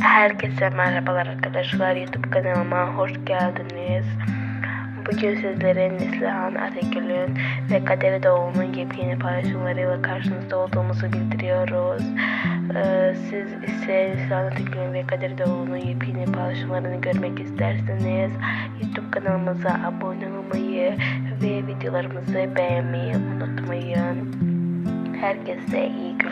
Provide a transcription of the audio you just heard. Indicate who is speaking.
Speaker 1: Herkese merhabalar arkadaşlar. YouTube kanalıma hoş geldiniz. Bugün sizlere Neslihan Ategül'ün ve Kader Doğum'un yepyeni paylaşımlarıyla karşınızda olduğumuzu bildiriyoruz. Ee, siz ise Neslihan Ategül'ün ve Kader Doğum'un yepyeni paylaşımlarını görmek isterseniz YouTube kanalımıza abone olmayı ve videolarımızı beğenmeyi unutmayın. Herkese iyi günler.